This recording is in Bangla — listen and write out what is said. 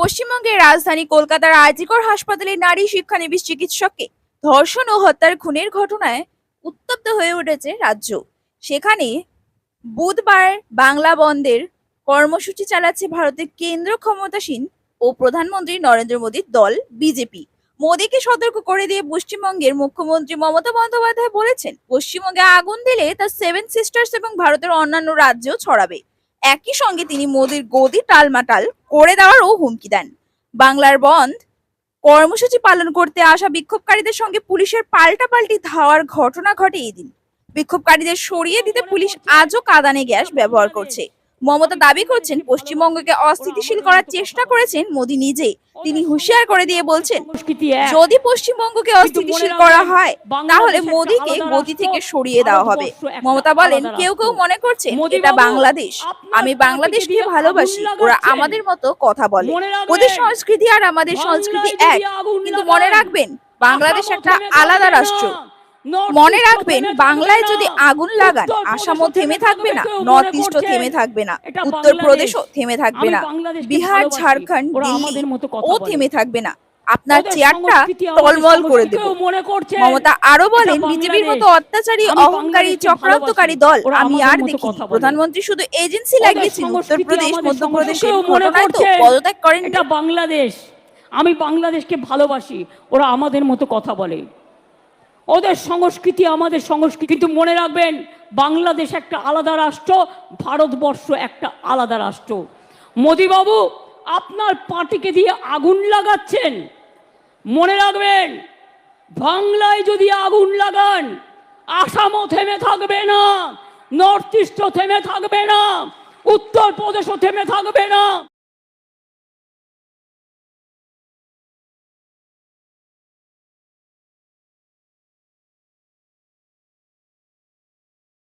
পশ্চিমবঙ্গের রাজধানী কলকাতার আজিকর হাসপাতালে নারী শিক্ষানবিশ চিকিৎসককে ধর্ষণ ও হত্যার খুনের ঘটনায় উত্তপ্ত হয়ে উঠেছে রাজ্য। সেখানে বুধবার বাংলা বন্ধের কর্মসূচি চালাচ্ছে ভারতের কেন্দ্র ক্ষমতাসীন ও প্রধানমন্ত্রী নরেন্দ্র মোদীর দল, বিজেপি। মোদীকে সতর্ক করে দিয়ে পশ্চিমবঙ্গের মুখ্যমন্ত্রী মমতা বন্দ্যোপাধ্যায় বলেছেন, পশ্চিমবঙ্গে আগুন দিলে তা সেভেন সিস্টার্স এবং ভারতের অন্যান্য রাজ্যেও ছড়াবে। একই সঙ্গে তিনি মোদির গদি টালমাটাল করে দেওয়ারও হুমকি দেন। বাংলার বন্ধ, কর্মসূচি পালন করতে আসা বিক্ষোভকারীদের সঙ্গে পুলিশের পাল্টাপাল্টি ধাওয়ার ঘটনা ঘটে এদিন বিক্ষোভকারীদের সরিয়ে দিতে পুলিশ আজও কাদানে গ্যাস ব্যবহার করছে। মমতা দাবি করছেন পশ্চিমবঙ্গকে অস্থিতিশীল করার চেষ্টা করেছেন মোদী নিজেই। তিনি হুঁশিয়ার করে দিয়ে বলছেন যদি পশ্চিমবঙ্গকে অস্থিতিশীল করা হয় তাহলে মোদীকে গতি থেকে সরিয়ে দেওয়া হবে। মমতা বলেন কেউ কেউ মনে করছেন এটা বাংলাদেশ। আমি বাংলাদেশকে ভালোবাসি ওরা আমাদের মতো কথা বলে। ওদের সংস্কৃতি আর আমাদের সংস্কৃতি এক। কিন্তু মনে রাখবেন বাংলাদেশ একটা আলাদা রাষ্ট্র। মনে রাখবেন বাংলায় যদি আগুন লাগান আসামও থেমে থাকবে না নর্থ ইস্টও থেমে থাকবে না উত্তরপ্রদেশও থেমে থাকবে না বিহার ঝাড়খণ্ড দিল্লি ও থেমে থাকবে না আপনার চেয়ারটা টলমল করে দেব। মমতা আরও বলেন বিজেপির মতো অত্যাচারী অহংকারী চক্রান্তকারী দল আমি আর বলে। প্রধানমন্ত্রী শুধু এজেন্সি লাগিয়েছেন উত্তরপ্রদেশ মধ্যপ্রদেশের ঘটনায় তো পদত্যাগ করেন এটা বাংলাদেশ আমি বাংলাদেশকে ভালোবাসি ওরা আমাদের মতো কথা বলে। ওদের সংস্কৃতি আমাদের সংস্কৃতি। কিন্তু মনে রাখবেন, বাংলাদেশ একটা আলাদা রাষ্ট্র, ভারতবর্ষ একটা আলাদা রাষ্ট্র। মোদিবাবু, আপনার পার্টিকে দিয়ে আগুন লাগাচ্ছেন। মনে রাখবেন, বাংলায় যদি আগুন লাগান, আসামও থেমে থাকবে না, নর্থ ইস্টও থেমে থাকবে না, উত্তরপ্রদেশও থেমে থাকবে না।